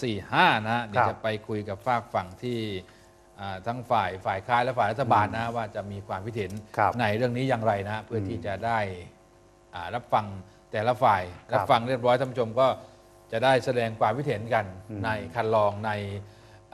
4 5นะฮะเดี๋ยวครับจะไปคุยกับฝากฝั่งที่อ่าทั้งฝ่ายฝ่ายค้านและฝ่ายรัฐบาลนะว่าจะมีความคิดเห็นครับในเรื่องนี้อย่างไรนะเพื่ออมที่จะได้อ่ารับฟังแต่ละฝ่ายครับรับฟังเรียบร้อยท่านผู้ชมก็จะได้แสดงความคิดเห็นกันอืมในคันลองใน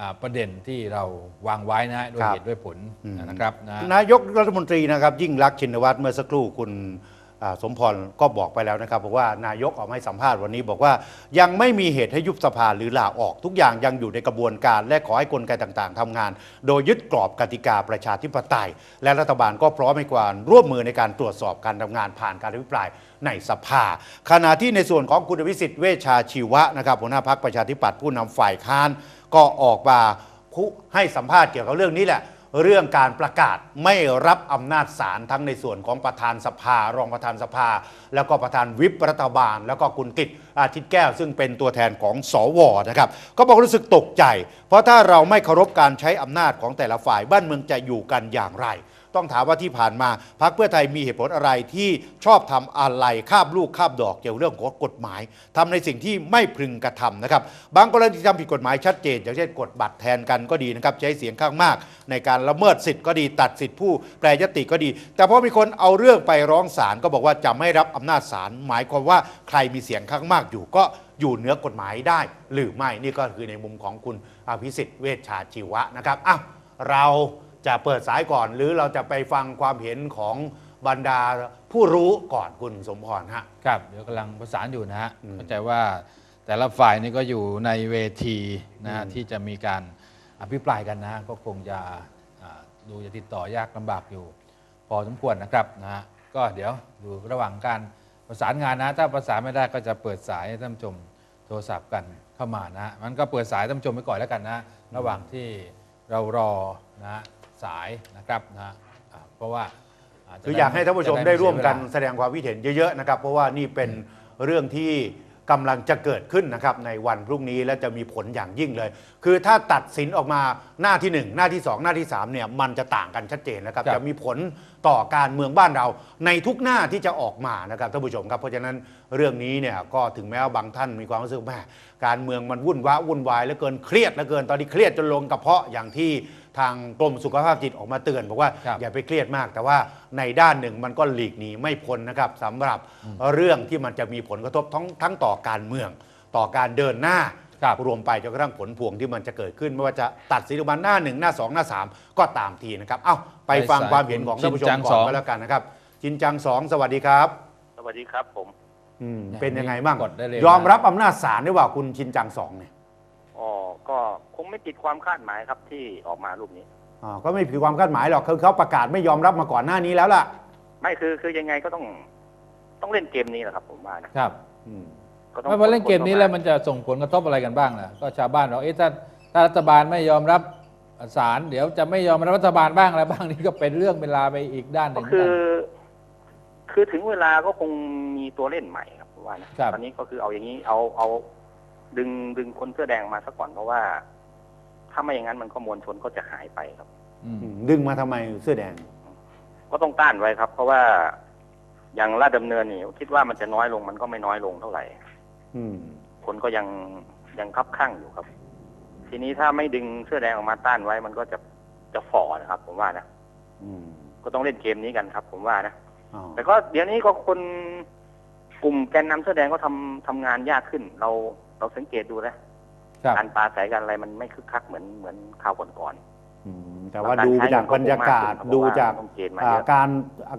อ่าประเด็นที่เราวางไว้นะฮะด้วยครับเหตุด้วยผลอืมนะครับนะนายกรัฐมนตรีนะครับ ยิ่งรักษณ์ชินวัตรเมื่อสักครู่คุณอ่า สมพรก็บอกไปแล้วนะครับบอกว่านายกออกมาให้สัมภาษณ์วันนี้ บอกว่ายังไม่มีเหตุให้ยุบสภาหรือลาออกทุกอย่างยังอยู่ในกระบวนการ และขอให้กลไกต่างๆทำงาน โดยยึดกรอบกติกาประชาธิปไตย และรัฐบาลก็พร้อมให้ความร่วมมือในการตรวจสอบการทำงานผ่านการอภิปรายในสภา ขณะที่ในส่วนของคุณวิสิทธิ์เวชาชีวะนะครับหัวหน้าพักประชาธิปัตย์ผู้นำฝ่ายค้านก็ออกมาให้สัมภาษณ์เกี่ยวกับเรื่องนี้แหละ เรื่องการประกาศไม่รับอำนาจศาลทั้งในส่วนของประธานสภา รองประธานสภา แล้วก็ประธานวิปรัฐบาล แล้วก็คุณกิตอาทิตย์แก้ว ซึ่งเป็นตัวแทนของสวนะครับ ก็บอกรู้สึกตกใจ เพราะถ้าเราไม่เคารพการใช้อำนาจของแต่ละฝ่ายบ้านเมืองจะอยู่กันอย่างไร ต้องถามว่าที่ผ่านมาพรรคเพื่อไทยมีเหตุผลอะไรที่ชอบทำอะไรคาบลูกคาบดอกเกี่ยวเรื่องของกฎหมายทำในสิ่งที่ไม่พึงกระทำนะครับ บางกรณีที่ทำผิดกฎหมายชัดเจน อย่างเช่นกดบัตรแทนกันก็ดีนะครับใช้เสียงข้างมาก ในการละเมิดสิทธิ์ก็ดีตัดสิทธิผู้แปรยติก็ดี แต่พอมีคนเอาเรื่องไปร้องศาลก็บอกว่าจะไม่รับอำนาจศาลหมายความว่าใครมีเสียงข้างมากอยู่ก็อยู่เหนือกฎหมายได้ หรือไม่นี่ก็คือในมุมของคุณอภิสิทธิ์เวชชาชีวะนะครับอ้าวเรา จะเปิดสายก่อน หรือเราจะไปฟังความเห็นของบรรดาผู้รู้ก่อนคุณสมพรฮะ ครับเดี๋ยวกำลังประสานอยู่นะฮะอืมเข้าใจว่าแต่ละฝ่ายนี่ก็อยู่ในเวทีนะฮะอืม ที่จะมีการอภิปรายกันนะฮะก็คงจะอ่าดูจะติดต่อยากลำบากอยู่ พอสมควรนะครับนะฮะก็เดี๋ยวดูระหว่างการประสานงานนะ ถ้าประสานไม่ได้ก็จะเปิดสายให้ท่านผู้ชมโทรศัพท์กันเข้ามานะฮะมันก็เปิดสายท่านผู้ชมไปก่อนแล้วกันนะระหว่างที่เรารอนะฮะ สายนะครับนะฮะอ่าเพราะว่าจจะคืออยากให้ท่านผู้ชมได้ร่วมกันจะไเสียเวลาแสดงความคิดเห็นเยอะๆนะครับ เพราะว่านี่เป็นเรื่องที่กำลังจะเกิดขึ้นนะครับในวันพรุ่งนี้และจะมีผลอย่างยิ่งเลย คือถ้าตัดสินออกมาหน้าที่ 1 หน้าที่ 2 หน้าที่3เนี่ยมันจะต่างกันชัดเจนนะครับครับจะมีผลต่อการเมืองบ้านเรา ในทุกหน้าที่จะออกมานะครับท่านผู้ชมครับเพราะฉะนั้นเรื่องนี้เนี่ยก็ถึงแม้ว่าบางท่านมีความรู้สึกแม่การเมืองมันวุ่นวะวุ่นวายเหลือเกินเครียดเหลือเกินตอนนี้เครียดจนลงกระเพาะอย่างที่ ทางกรมสุขภาพจิตออกมาเตือน บอกว่าครับอย่าไปเครียดมาก แต่ว่าในด้านหนึ่งมันก็หลีกหนีไม่พ้นนะครับสำหรับเรื่องที่มันจะมีผลกระทบทั้งทั้งต่อการเมือง ต่อการเดินหน้าครับ รวมไปจนกระทั่งผลพวงที่มันจะเกิดขึ้น ไม่ว่าจะตัดสินออกมาหน้าหนึ่งหน้าสองหน้าสามก็ตามทีนะครับเอ้าไปฟังไปสายความเห็นของท่านผู้ชมชินจังก่สออนงก็แล้วกันนะครับจินจังสองสวัสดีครับ สวัสดีครับผม อืมเนี่ยเป็นยังไงบ้าง กดได้เลยยอมรับอำนาจศาลได้ว่าคุณชินจังสองเนี่ย อ๋อก็คงไม่ติดความคาดหมายครับที่ออกมารูปนี้อ่าก็ไม่ผิดความคาดหมายหรอกคือเขาประกาศไม่ยอมรับมาก่อนหน้านี้แล้วล่ะ ไม่คือคือยังไงก็ต้องต้องเล่นเกมนี้แหละครับ ผมว่านะครับอืมก็ต้องไม่พอเล่นเกมนี้แล้วมันจะส่งผลกระทบอะไรกันบ้างล่ะก็ชาวบ้านเราเอ๊ะถ้าถ้ารัฐบาลไม่ยอมรับศาลเดี๋ยวจะไม่ยอมรับรัฐบาลบ้างอะไรบ้างนี่ก็เป็นเรื่องเวลาไปอีกด้านหก็นึ่ง คือ คือถึงเวลาก็คงมีตัวเล่นใหม่ครับผมว่านะครับ ตอนนี้ก็คือเอาอย่างนี้เอาเอา ดึงดึงคนเสื้อแดงมาซะก่อนเพราะว่า ถ้าไม่อย่างนั้นมันก็มวลชนก็จะหายไปครับอืมอืมดึงมาทำไมเสื้อแดง ก็ต้องต้านไว้ครับ เพราะว่าอย่างลาดดำเนินนี่คิดว่ามันจะน้อยลงมันก็ไม่น้อยลงเท่าไหร่ อืม คนก็ยังยังคับข้างอยู่ครับ ทีนี้ถ้าไม่ดึงเสื้อแดงออกมาต้านไว้ มันก็จะจะฝ่อนะครับ ผมว่านะอืมก็ต้องเล่นเกมนี้กันครับ ผมว่านะอ๋อแต่ก็เดี๋ยวนี้ก็คนกลุ่มแกนนำเสื้อแดงก็ทำทำงานยากขึ้น เรา เราสังเกตดูนะครับการปราศัยกันอะไรมันไม่คึกคักเหมือนเหมือนข่าวก่อนอืมๆแต่ว่าดูจากบรรยากาศแล้วดูรใช้จากเงินก็คงมากขึ้นครับเพระว่ต้องเกณฑ์มาอ่าเยอะการ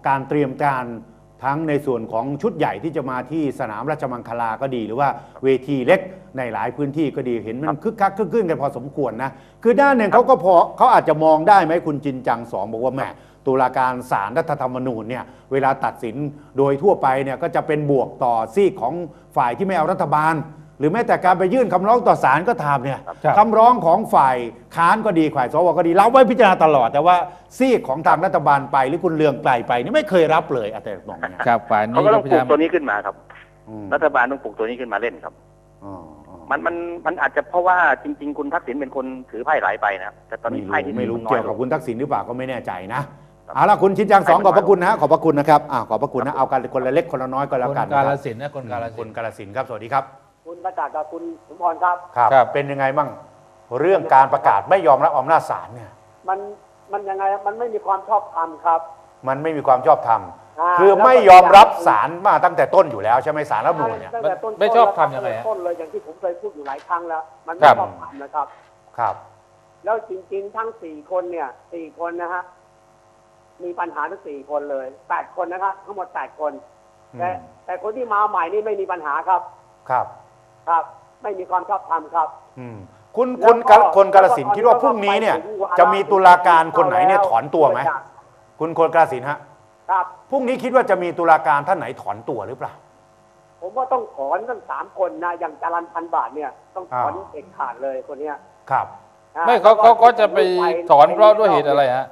การเตรียมการทั้งในส่วนของชุดใหญ่ที่จะมาที่สนามราชมังคลาก็ดี หรือว่าเวทีเล็กในหลายพื้นที่ก็ดีเห็นมันคึกคักคึกคืนกันพอสมควรนะคือด้านหนึ่งเขาก็พอเขาอาจจะมองได้ไหมคุณจินจังสองบอกว่าแหมตุลาการศาลรัฐธรรมนูญเนี่ยเวลาตัดสินโดยทั่วไปเนี่ยก็จะเป็นบวกต่อซีกของฝ่ายที่ไม่เอารัฐบาลห รือแม้แต่การไปยื่นคำร้องต่อศาลก็ตามเนี่ยครับคำร้องของฝ่ายค้านก็ดีฝ่ายสวก็ดีเราไว้พิจารณาตลอด แต่ว่าซีกของทางรัฐบาลไปหรือคุณเลืองไกลไปนี่ไม่เคยรับเลยอะไรแบบนี้ครับฝ่ายเขานี้ก็ต้องพปยาลุยากมตัวนี้ขึ้นมาครับอืมรัฐบาลต้องปลุกตัวนี้ขึ้นมาเล่นครับอ๋ออ๋อมันมันมันอาจจะเพราะว่าจริง ๆ คุณทักษิณเป็นคนถือไพ่หลายใบนะครับแต่ตอนไม่นี้รู้ไพ่ที่ไม่รู้นน้อเกี่ยยวกับลงคุณทักษิณหรือเปล่าก็ไม่แน่ใจนะเอาละคุณชินจังสองขอบพระคุณนะขอบพระคุณนะครับอ่าขอบพระคุณนะเอากันคนละเล็กคนละน้อยก็แล้วคนกันนะกาคลรับสินธุ์นะคนกาลคสินนธุ์กาลสินธุ์ครับสวัสดีครับ คุณประจักษ์กับคุณสมพรครับ ครับ ครับ เป็นยังไงบ้างเรื่องการประกาศไม่ยอมรับอำนาจศาลเนี่ย มันมันยังไงมันไม่มีความชอบธรรมครับ มันไม่มีความชอบธรรมอ่าคือไม่ยอมรับศาลมาตั้งแต่ต้นอยู่แล้วใช่ไหมศาลรัฐธรรมนูญเนี่ยตั้งแต่ต้นไม่ชอบธรรมยังไงฮะ ต้นเลยอย่างที่ผมเคยพูดอยู่หลายครั้งแล้ว มันคไม่รับ ชอบธรรมนะครับ ครับ แล้วจริง ๆ ทั้งสี่คนเนี่ยสี่คนนะฮะมีปัญหาทั้งสี่คนเลยแปดคนนะครับทั้งหมดแปดคน แต่อืม แต่คนที่มาใหม่นี่ไม่มีปัญหาครับ ครับ ครับ ไม่มีความชอบธรรมครับ อืมคุณแล้คุวณก็คนกาลสินธุ์คิดว่าพรุ่งนี้เนี่ย จะมีตุลาการคนไหนเนี่ยถอนตัวไหมคุณคนกาลสินธุ์ฮะครับ พรุ่งนี้คิดว่าจะมีตุลาการท่านไหนถอนตัวหรือเปล่า ผมว่าต้องถอนตั้งสามคนนะอย่างจารันพันบาทเนี่ยต้องถอนอ่าเด็ดขาดเลยคนเนี้ยครับอ่ไม่เขาเขาเขาจะไปถอนเพราะด้วยเหตุอะไรฮะ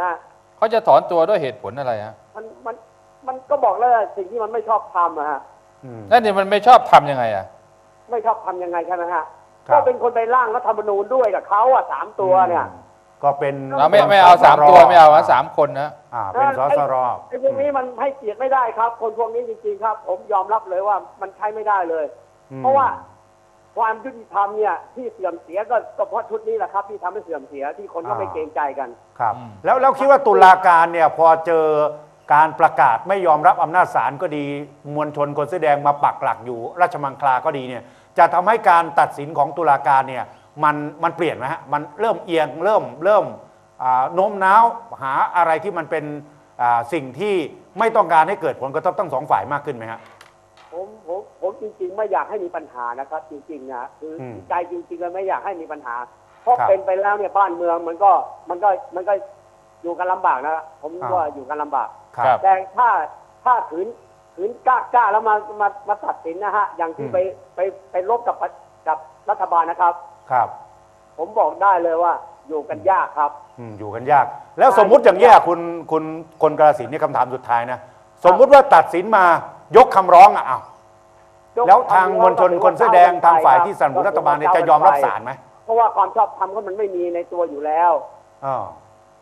อ่าเขาจะถอนตัวด้วยเหตุผลอะไรฮะมันมันมันก็บอกแล้วสิ่งที่มันไม่ชอบทำอะฮะอืมนั่นนี่มันไม่ชอบทำยังไงอะ ไม่ชอบทำยังไงใช่ไหมฮะครับ ก็เป็นคนไปร่างรัฐธรรมนูญด้วยกับเขาอะสามตัวเนี่ยอืมก็เป็นเราไม่ไม่เอาสามตัวไม่เอาอะสามคนนะ อ่าเป็นสสรไอ้พวกนี้มันให้เกียรติไม่ได้ครับ คนพวกนี้จริงๆครับ ผมยอมรับเลยว่ามันใช้ไม่ได้เลย อืมเพราะว่าความยุติธรรมเนี่ยที่เสื่อมเสียก็ก็เพราะชุดนี้แหละครับ ที่ทำให้เสื่อมเสียที่คนก็ไม่เกรงใจกัน ครับ อืม แล้วแล้วคิดว่าตุลาการเนี่ยพอเจอ การประกาศไม่ยอมรับอำนาจศาลก็ดี มวลชนคนเสื้อแดงมาปักหลักอยู่ ราชมังคลาก็ดีเนี่ยจะทำให้การตัดสินของตุลาการเนี่ยมันมันเปลี่ยนไหมฮะมันเริ่มเอียงเริ่มเริ่มอ่าโน้มน้าวหาอะไรที่มันเป็นอ่าสิ่งที่ไม่ต้องการให้เกิดผลกระทบทั้งสองฝ่ายมากขึ้นไหมฮะผมผมผมจริง ๆ ไม่อยากให้มีปัญหานะครับ จริงๆนะคืออมใจจริงๆแล้วไม่อยากให้มีปัญหาเพราะครับเป็นไปแล้วเนี่ยบ้านเมืองมันก็มันก็มันก็อยู่กันลำบากนะผมอ่าว่าอยู่กันลำบาก ครับ แต่ถ้าถ้าขืนขืนกล้ากล้าแล้วมามามาตัดสินนะฮะ อย่างที่อืม ไปไปไปลบกับกับรัฐบาลนะครับ ครับผมบอกได้เลยว่า อยู่กันยากครับ อืมอยู่กันยาก แล้วสมมุติอย่างแย่คุณคุณคนกระสินนี่คำถามสุดท้ายนะ สมมุติว่าตัดสินมายกคำร้องอะอ้าวแล้วทางมวลชนคนเสื้อแดงทางฝ่ายที่สนับสนุนรัฐบาลเนี่ยจะยอมรับศาลไหมเพราะว่าความชอบธรรมก็มันไม่มีในตัวอยู่แล้ว อ๋อ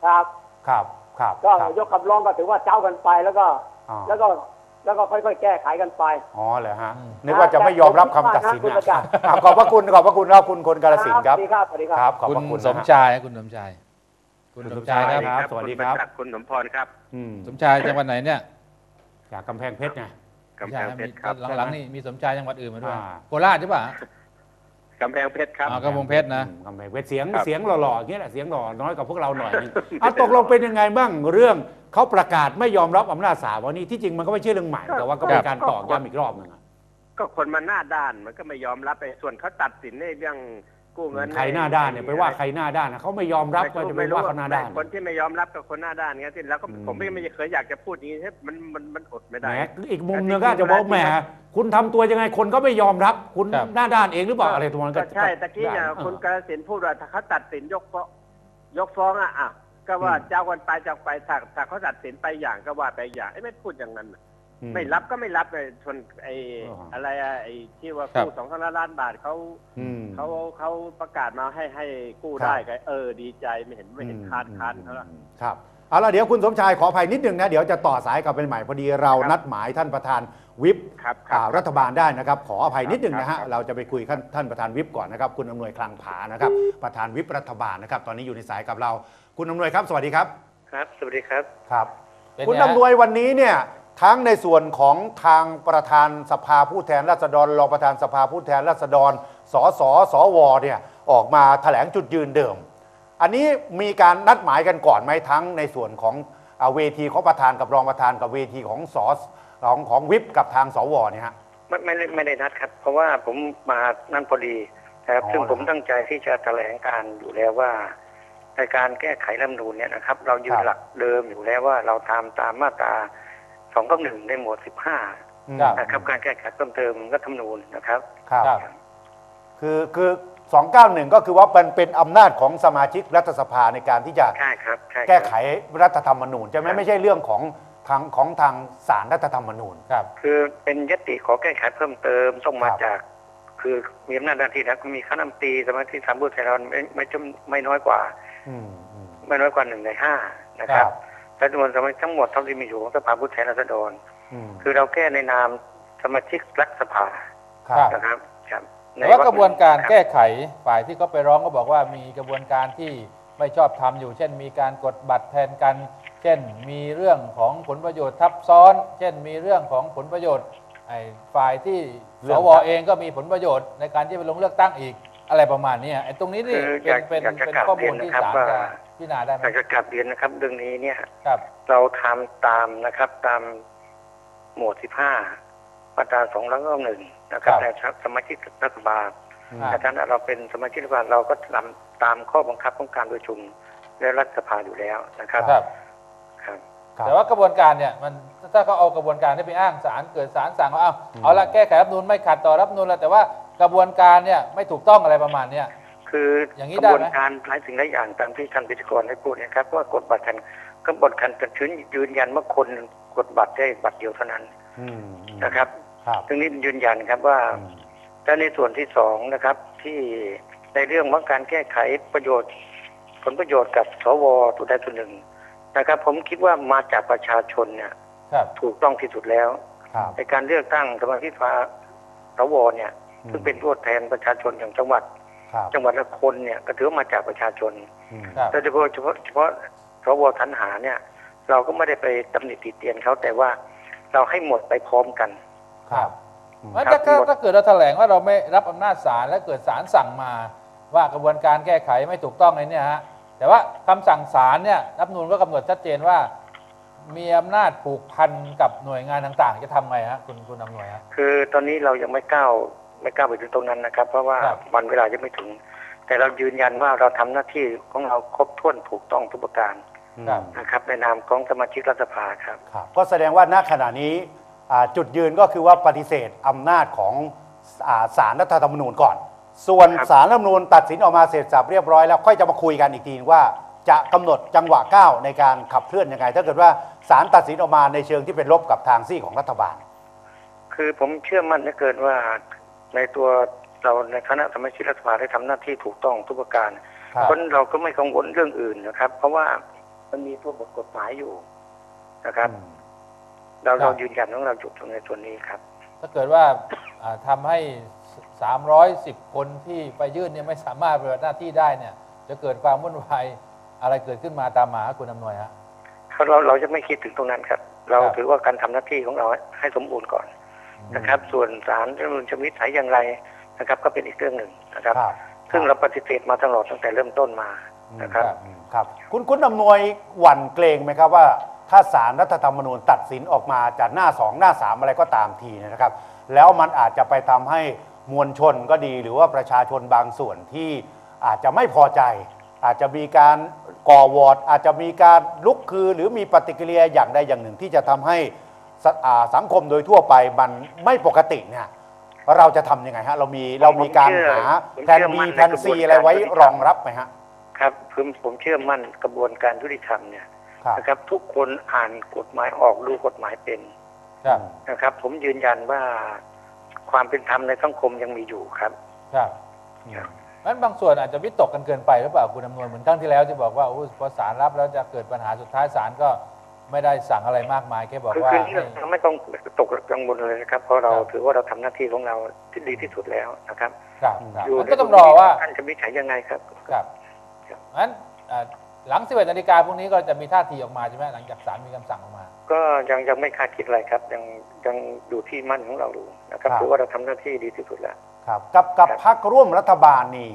ครับ ครับ ครับก็ครับ ยกคำร้องก็ถือว่าเจ้ากันไปแล้วก็ อ๋อแล้วก็แล้วก็ค่อยๆ แก้ไขกันไป อ๋อเหรอฮะ อืม นึกว่าจะไม่ยอมรับคำตัดสินคุณนะประจักษ์อะขอบพระคุณขอบพระคุณครับคุณคนกาลสินธุ์ครับ สวัสดีครับสวัสดีครับครับ ขอบคุพระคุณณสมนะฮะชายนะคุณสมชายคุณคุณสสมมชาชายยครับสวัสดีครับ ณประจักษ์คุณสมพรครับอืมสมชายจังหวัดไหนเนี่ยจากกำแพงเพชรไง กำแพงเพชรครับ หลังๆนี่มีสมชายจังหวัดอื่นมาด้วยอ่า โคราชใช่ปะ กำแพงเพชรครับอ่ากำแพงเพชรนะ อืมกำแพงเพชรเสียงครับ เสียงหล่อๆอย่างเงี้ยแหละเสียงหล่อน้อยกว่าพวกเราหน่อยนึงอะตกลงเป็นยังไงบ้างเรื่องเขาประกาศไม่ยอมรับอำนาจศาลวันนี้ที่จริงมันก็ไม่ใช่เรื่องใหม่แต่ว่าก็เป็นการตอกย้ำอีกรอบหนึงอะ ก็คนมันหน้าด้านมันก็ไม่ยอมรับไปส่วนเขาตัดสินในเรื่องกู้เงินใครหน้าด้านเนี่ยไปว่าใครหน้าด้านนะเขาไม่ยอมรับก็จะไปว่าเขาหน้าด้าน คนที่ไม่ยอมรับกับคนหน้าด้านไงที่แล้วก็อืม ผมไม่ไม่เคยอยากจะพูดอย่างนี้มันมันมันอดไม่แหได้ มอีกมุมหนึงก็อาจจะบอกแหม คุณทำตัวยังไงคนก็ไม่ยอมรับ คุณครับหน้าด้านเองหรือเปล่าอะไรตัวนั้นก็ก็ใช่ตะกี้เนี่ยได้คุณกระสินพูดว่าถ้าเขาตัดสินยกฟ้องยกฟ้องอะอะก็ว่าอืมเจ้ากันไปเจ้าไปถ้าถ้าเขาตัดสินไปอย่างก็ว่าไปอย่างไอ้ไม่พูดอย่างนั้นน่ะอืไม่รับก็ไม่รับเลยชนไอ้อ๋อออะไรอะไอ้ที่ว่าครับกู้สองพันล้านบาทเขาอืมเขาเขาประกาศมาให้ให้กู้ครับได้ก็เออดีใจไม่เห็นไม่เห็นคานคานเขาละครับเอาละเดี๋ยวคุณสมชายขออภัยนิดนึงนะ เดี๋ยวจะต่อสายกลับไปใหม่พอดีเราครับนัดหมายท่านประธาน วิปครับคอ่ารับรัฐบาลได้นะครับ ขออภัยนิดนึงนะครัฮะบครับ เราจะไปคุยท่านท่านประธานวิปก่อนนะครับ คุณอำนวยคลังผานะครับ ประธานวิปรัฐบาลนะครับ ตอนนี้อยู่ในสายกับเรา คุณอำนวยครับ สวัสดีครับครับ สวัสดีครับ ครับ เป็นคุณไงฮะอำนวยวันนี้เนี่ยทั้งในส่วนของทางประธานสภาผู้แทนราษฎรรองประธานสภาผู้แทนราษฎรสสสวเนี่ยออกมาแถลงจุดยืนเดิม อันนี้มีการนัดหมายกันก่อนไหมทั้งในส่วนของอ่าเวทีของประธานกับรองประธานกับเวทีของส ของของวิปกับทางสวเนี่ยฮะ ไม่ไม่ได้ไม่ได้นัดครับ เพราะว่าผมมานั่นพอดีนะครับ อ๋อ ซึ่งผมเหรอตั้งใจที่จะแถลงการอยู่แล้วว่า ในการแก้ไขรัฐธรรมนูญเนี่ยนะครับ เรายืคนรับหลักเดิมอยู่แล้วว่าเราทำตามมาตราสองกับหนึ่งในหมวดสิบห้าอืม ครับ นะครับ การแก้ไขเพิ่มเติมรัฐธรรมนูญนะครับ ครับ ครับ คือคือ291 ก็คือว่าเป็นเป็นอำนาจของสมาชิกรัฐสภาในการที่จะใช่ครับใช่ครับ แก้ไขรัฐธรรมนูญใช่ไหมไม่ใช่เรื่องของ ทางของทางสารรัฐธรรมนูญครับ คือเป็นยติขอแก้ไขเพิ่มเติมต้องมาครับจาก คือมีอำนาจหน้าที่แล้วก็มีคณะรัฐมนตรีสมาชิกสามผู้แทนเราไม่ไม่จำไม่น้อยกว่าอืมอืมไม่น้อยกว่าหนึ่งในห้านะคครัรับบและจำนวนสมาชิกทั้งหมดเท่าที่มีอยู่ของสภาผู้แทนราษฎรอืมคือเราแก้ในนามสมาชิกรัฐสภาครับนะครับครับแต่ว่ากระบวนการคแก้ไขฝ่ายที่เขาไปร้องก็บอกว่ามีกระบวนการที่ไม่ชอบทำอยู่ เช่น มีการกดบัตรแทนกัน เช่นมีเรื่องของผลประโยชน์ทับซ้อน เช่นมีเรื่องของผลประโยชน์ไอ้ฝ่ายที่เรื่สองวเองก็มีผลประโยชน์ในการที่ไปลงเลือกตั้งอีกอะไรประมาณเนี้ยไอ้ตรงนี้นี่คือเป็นอยากเป็นอยากจะเป็นกราบข้อมูลเรียนที่นะครับศาลว่าจะพิจารณาได้ไหมอยากจะกลับเรียนนะครับ เรื่องนี้เนี่ยครับเราทำตามนะครับตามหมวดสิบห้ามาตราสองร้อยหนึ่งนะครับครับในสมาชิกรัฐบาลอ่าดังนั้นเราเป็นสมาชิกรัฐบาลเราก็ทำตามข้อบังคับของการประชุมและรัฐสภาอยู่แล้วนะครับ ครับครับครับแต่ว่ากระบวนการเนี่ยมันถ้าเขาเอากระบวนการนี้ไปอ้างศาลเกิดศาลสั่งว่าเอาเอาละแก้ไขรัฐธรรมนูนไม่ขัดต่อรัฐธรรมนูนแล้วแต่ว่ากระบวนการเนี่ยไม่ถูกต้องอะไรประมาณเนี้ย คืออย่างนี้กได้ระไหม บวนการหลายสิ่งหลายอย่างตามที่ท่านพิธีกรได้พูดนะครับว่ากดบัตรกันก็บทกันกันชื้นยืนยันว่าคนกดบัตรได้บัตรเดียวเท่านั้นอืมอืมนะครับครับตรงนี้ยืนยันครับว่า อืมและในส่วนที่สองนะครับที่ในเรื่องของการแก้ไขประโยชน์ ผลประโยชน์กับสวตัวใดตัวหนึ่ง นะครับ ผมคิดว่ามาจากประชาชนเนี่ยครับถูกต้องที่สุดแล้วครับในการเลือกตั้งสมาชิกสภาสวเนี่ยซึ่งเป็นตัวแทนประชาชนอย่างจังหวัดครับจังหวัดละคนเนี่ยก็ถือว่ามาจากประชาชนอืมครับโดยเฉพาะเฉพาะเฉพาะสวทันหาเนี่ย เราก็ไม่ได้ไปตำหนิติเตียนเขาแต่ว่าเราให้หมดไปพร้อมกันครับอืมงั้นถ้าถ้าถ้าเกิดเราแถลงว่าเราไม่รับอำนาจศาลและเกิดศาลสั่งมา ว่ากระบวนการแก้ไขไม่ถูกต้องในเนี่ยฮะ แต่ว่าคำสั่งศาลเนี่ยรัฐธรรมนูลก็กำหนดชัดเจนว่า มีอำนาจผูกพันกับหน่วยงานต่างๆ จะทำไงฮะคุณคุณอำนวยฮะคือตอนนี้เรายังไม่ก้าวไม่ก้าวไปถึงตรงนั้นนะครับ เพราะว่าครับวันเวลายังไม่ถึง แต่เรายืนยันว่าเราทำหน้าที่ของเราครบถ้วนถูกต้องทุกประการครับนะครับในนามของสมาชิกรัฐสภาครับครับก็แสดงว่าณขณะนี้อ่าจุดยืนก็คือว่าปฏิเสธอำนาจของอ่าศาลรัฐธรรมนูญก่อน ส่วนครับศาลรัฐธรรมนูญตัดสินออกมาเสร็จสับเรียบร้อยแล้วค่อยจะมาคุยกันอีกทีว่าจะกำหนดจังหวะก้าวในการขับเคลื่อนยังไง ถ้าเกิดว่าศาลตัดสินออกมาในเชิงที่เป็นลบกับทางซี่ของรัฐบาล คือผมเชื่อมั่นเหลือเกินว่าในตัวเราในคณะสมาชิกรัฐสภาได้ทำหน้าที่ถูกต้องทุกประการครับเพราะเราก็ไม่กังวลเรื่องอื่นนะครับ เพราะว่ามันมีตัวบทกฎหมายอยู่นะครับเราครับเรายืนยันของเราจุดตรงในส่วนนี้ครับ ถ้าเกิดว่าอ่าทำให้ 310 คนที่ไปยื่นเนี่ยไม่สามารถปฏิบัติหน้าที่ได้เนี่ย จะเกิดความวุ่นวายอะไรเกิดขึ้นมาตามมาฮะคุณอำนวยฮะเราเราจะไม่คิดถึงตรงนั้นครับ เราครับถือว่าการทำหน้าที่ของเราให้สมบูรณ์ก่อนนะครับ ส่วนศาลรัฐธรรมนูญจะวินิจฉัยอย่างไรนะครับ ก็เป็นอีกเรื่องหนึ่งนะครับครับ ซึ่งเราปฏิเสธมาตลอดตั้งแต่เริ่มต้นมานะครับครับอืมครับคุณคุณอำนวยหวั่นเกรงไหมครับว่า ถ้าศาลรัฐธรรมนูญตัดสินออกมาจากหน้าสองหน้าสามอะไรก็ตามทีเนยนะครับ แล้วมันอาจจะไปทำให้ มวลชนก็ดีหรือว่าประชาชนบางส่วนที่อาจจะไม่พอใจ อาจจะมีการก่อวอร์ดอาจจะมีการลุกคือ หรือมีปฏิกิริยาอย่างใดอย่างหนึ่งที่จะทำให้สอ่าสังคมโดยทั่วไปมันไม่ปกติเนี่ยเราจะทำยังไงฮะ เรามีเรามีการหาผมแผนเชื่อ B มั่นในแผนกระบวน C การอะไรไว้ยุติธรรมรองรับไหมฮะ ครับคือผมเชื่อมั่นกระบวนการยุติธรรมเนี่ยครับนะครับทุกคนอ่านกฎหมายออกดูกฎหมายเป็นครับนะครับ ผมยืนยันว่า ความเป็นธรรมในสังคมยังมีอยู่ครับ ครับครับงั้นบางส่วนอาจจะวิตกกันเกินไปหรือเปล่าคุณอำนวยเหมือนครั้งที่แล้วที่บอกว่าโอ้พอศาลรับแล้วจะเกิดปัญหาสุดท้ายศาลก็ไม่ได้สั่งอะไรมากมายแค่บอกคือว่าคือที่ให้เราไม่ต้องตกกังวลเลยนะครับ เพราะเราครับถือว่าเราทำหน้าที่ของเราที่ดีที่สุดแล้วนะครับ ครับครับยู่มันก็ต้องรอว่าท่านจะวินิจฉัยยังไงครับ ครับครับงั้นอ่า หลัง 11นาฬิกาพรุ่งนี้ก็จะมีท่าทีออกมาใช่ไหมหลังจากศาลมีคำสั่งออกมา ก็ยังยังไม่คาดคิดอะไรครับ ยังยังดูที่มั่นของเราดูนะครับครับถือว่าเราทำหน้าที่ดีที่สุดแล้วครับกับกับครับพักร่วมรัฐบาลนี่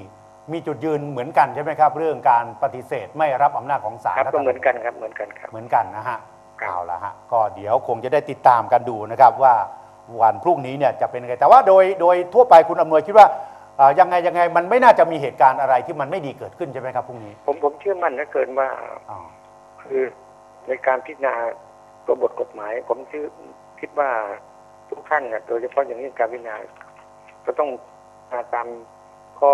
มีจุดยืนเหมือนกันใช่ไหมครับ เรื่องการปฏิเสธไม่รับอำนาจของศาลครับรัฐก็ธรรเหมมือนกันครับเหมือนกันครับเหมือนกันนะฮะครับเอาละฮะก็เดี๋ยวคงจะได้ติดตามกันดูนะครับว่าวันพรุ่งนี้เนี่ยจะเป็นยังไงแต่ว่าโดยโดยทั่วไปคุณอำนวยคิดว่าเอ่อ ยังไงยังไงมันไม่น่าจะมีเหตุการณ์อะไรที่มันไม่ดีเกิดขึ้นใช่ไหมครับพรุ่งนี้ผมผมเชื่อมั่นเหลือเกินว่าอ๋อคือในการพิจารณาตัวบทกฎหมาย ผมชื่อคิดว่าทุกท่านเนี่ยโดยเฉพาะอย่างนี้การพิจารณาก็ต้องมาตามข้อ